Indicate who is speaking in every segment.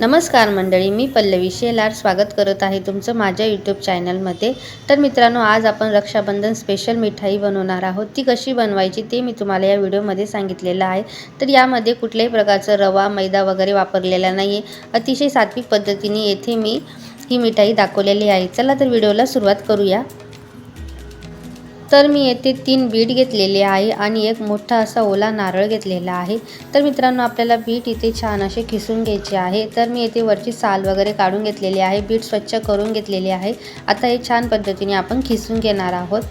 Speaker 1: नमस्कार मंडळी मी पल्लवी शेलार स्वागत करत आहे तुमचं माझ्या यूट्यूब चॅनलमध्ये तर मित्रांनो आज आपण रक्षाबंधन स्पेशल मिठाई बनवणार आहोत. ती कशी बनवायची ते मी तुम्हाला या व्हिडिओमध्ये सांगितलेलं आहे. तर यामध्ये कुठल्याही प्रकारचं रवा मैदा वगैरे वापरलेला नाही आहे अतिशय सात्विक पद्धतीने येथे मी ही मिठाई दाखवलेली आहे. चला तर व्हिडिओला सुरुवात करूया. तर मी येथे तीन बीट घेतलेले आहे आणि एक मोठा असा ओला नारळ घेतलेला आहे. तर मित्रांनो आपल्याला बीट इथे छान असे खिसून घ्यायचे आहे. तर मी येथे वरची साल वगैरे काढून घेतलेली आहे. बीट स्वच्छ करून घेतलेली आहे. आता हे छान पद्धतीने आपण खिसून घेणार आहोत.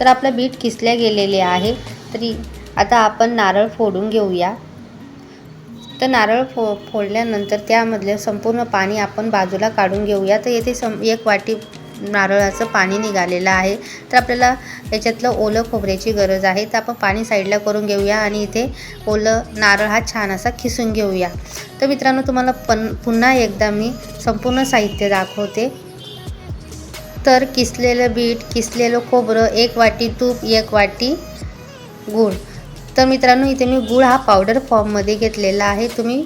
Speaker 1: तर आपलं बीट किसल्या गेलेले आहे. तरी आता आपण नारळ फोडून घेऊया. तर नारळ फो फोडल्यानंतर त्यामधले संपूर्ण पाणी आपण बाजूला काढून घेऊया. तर येथे सम एक वाटी नारळाचं पाणी निघालेलं आहे. तर आपल्याला याच्यातलं ओलं खोबऱ्याची गरज आहे. तर आपण पाणी साईडला करून घेऊया आणि इथे ओलं नारळ हा छान असा खिसून घेऊया. तर मित्रांनो तुम्हाला पण पुन्हा एकदा मी संपूर्ण साहित्य दाखवते. तर किसलेलं बीट किसलेलं खोबरं एक वाटी तूप एक वाटी गूळ. तर मित्रांनो इथे मी गूळ हा पावडर फॉर्ममध्ये घेतलेला आहे. तुम्ही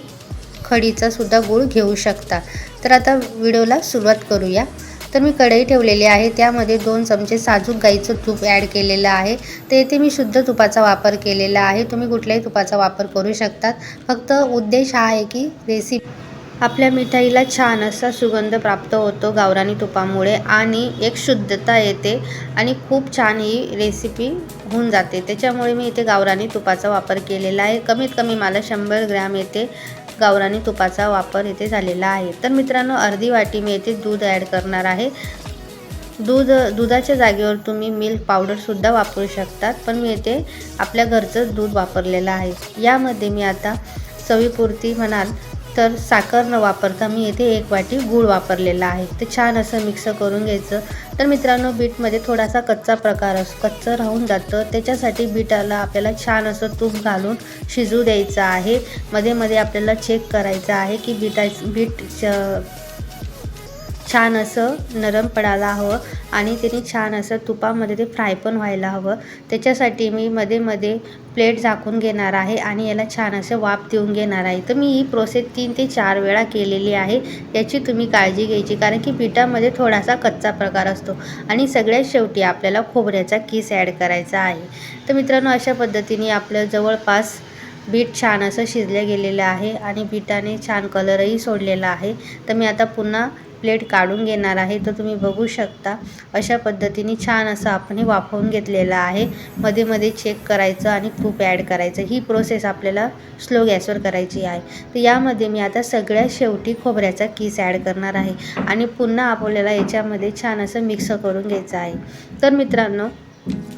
Speaker 1: खडीचा सुद्धा गूळ घेऊ शकता. तर आता व्हिडिओला सुरुवात करूया. तर मी कढई ठेवलेली आहे. त्यामध्ये दोन चमचे साजूक गाईचं तूप ॲड केलेलं आहे. तर येथे मी शुद्ध तुपाचा वापर केलेला आहे. तुम्ही कुठल्याही तुपाचा वापर करू शकतात. फक्त उद्देश हा आहे की रेसिपी आपल्या मिठाईला छान असा सुगंध प्राप्त होतो गावरानी तुपामुळे आणि एक शुद्धता येते आणि खूप छान ही रेसिपी होऊन जाते. त्याच्यामुळे मी इथे गावरानी तुपाचा वापर केलेला आहे. कमीत कमी मला शंभर ग्रॅम येते. गावरानी तुपाचा वापर इथे झालेला आहे. तर मित्रांनो अर्धी वाटी मी येथे दूध ॲड करणार आहे. दूध दुधाच्या जागेवर तुम्ही मिल्क पावडरसुद्धा वापरू शकतात पण मी येथे आपल्या घरचंच दूध वापरलेलं आहे. यामध्ये मी आता चवीपुरती म्हणाल तर साखर न वापरता मी येथे एक वाटी गूळ वापरलेला आहे. ते छान असं मिक्स करून घ्यायचं. तर मित्रांनो बीटमध्ये थोडासा कच्चा प्रकार असतो. कच्चं राहून जातं. त्याच्यासाठी बीटाला आपल्याला छान असं तूप घालून शिजू द्यायचं आहे. मध्ये मध्ये आपल्याला चेक करायचं आहे की बीटा बीट छान असं नरम पडायला हवं आणि त्याने छान असं तुपामध्ये ते फ्राय पण व्हायला हवं. त्याच्यासाठी मी मध्ये मध्ये प्लेट झाकून घेणार आहे आणि याला छान असं वाफ देऊन घेणार आहे. तर मी ही प्रोसेस तीन ते चार वेळा केलेली आहे. याची तुम्ही काळजी घ्यायची कारण की पिठामध्ये थोडासा कच्चा प्रकार असतो आणि सगळ्यात शेवटी आपल्याला खोबऱ्याचा किस ॲड करायचा आहे. तर मित्रांनो अशा पद्धतीने आपलं जवळपास बीट छान असं शिजलं गेलेलं आहे आणि बीटाने छान कलरही सोडलेला आहे. तर मी आता पुन्हा प्लेट काढून घेणार आहे तर तुम्ही बघू शकता. अशा पद्धतीने छान असं आपण हे वाफवून घेतलेलं आहे. मध्ये मध्ये चेक करायचं आणि तूप ॲड करायचं. ही प्रोसेस आपल्याला स्लो गॅसवर करायची आहे. तर यामध्ये मी आता सगळ्या शेवटी खोबऱ्याचा किस ॲड करणार आहे. आणि पुन्हा आपल्याला याच्यामध्ये छान असं मिक्स करून घ्यायचं आहे. तर मित्रांनो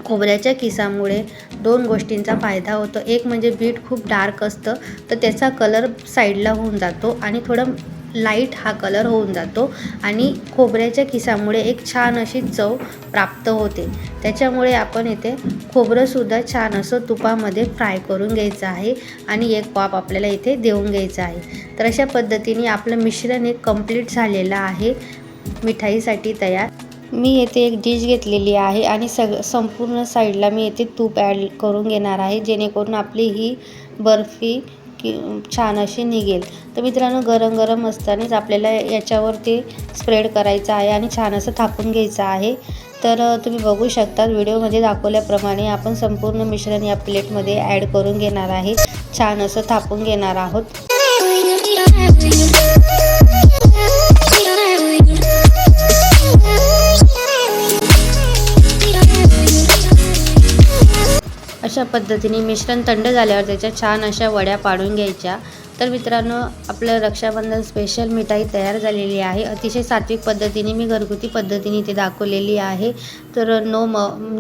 Speaker 1: खोबऱ्याच्या किसामुळे दोन गोष्टींचा फायदा होतो. एक म्हणजे बीट खूप डार्क असतं तर त्याचा कलर साईडला होऊन जातो आणि थोडं लाइट हा कलर होऊन जातो आणि खोबऱ्याच्या किसामुळे एक छान अशी चव प्राप्त होते. त्याच्यामुळे आपण इथे खोबरंसुद्धा छान असं तुपामध्ये फ्राय करून घ्यायचं आहे आणि एक पाप आपल्याला इथे देऊन घ्यायचं आहे. तर अशा पद्धतीने आपलं मिश्रण एक कंप्लीट झालेलं आहे. मिठाईसाठी तयार. मी येथे एक डिश घेतलेली आहे आणि सग संपूर्ण साईडला मी येथे तूप ॲड करून घेणार आहे जेणेकरून आपली ही बर्फी की छान अशी निघेल. तर मित्रांनो गरम गरम असतानाच आपल्याला याच्यावर ते स्प्रेड करायचं आहे आणि छान असं थापून घ्यायचं आहे. तर तुम्ही बघू शकता व्हिडिओमध्ये दाखवल्याप्रमाणे आपण संपूर्ण मिश्रण या प्लेटमध्ये ॲड करून घेणार आहे. छान असं थापून घेणार आहोत. पद्धतीने मिश्रण थंड झाल्यावर त्याच्या छान अशा वड्या पाडून घ्यायच्या. तर मित्रांनो आपलं रक्षाबंधन स्पेशल मिठाई तयार झालेली आहे. अतिशय सात्विक पद्धतीने मी घरगुती पद्धतीने इथे दाखवलेली आहे. तर नो म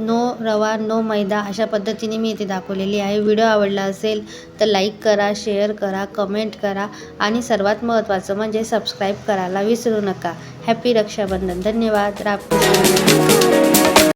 Speaker 1: नो रवा नो मैदा अशा पद्धतीने मी इथे दाखवलेली आहे. व्हिडिओ आवडला असेल तर लाईक करा शेअर करा कमेंट करा आणि सर्वात महत्त्वाचं म्हणजे सबस्क्राईब करायला विसरू नका. हॅपी रक्षाबंधन. धन्यवाद. राम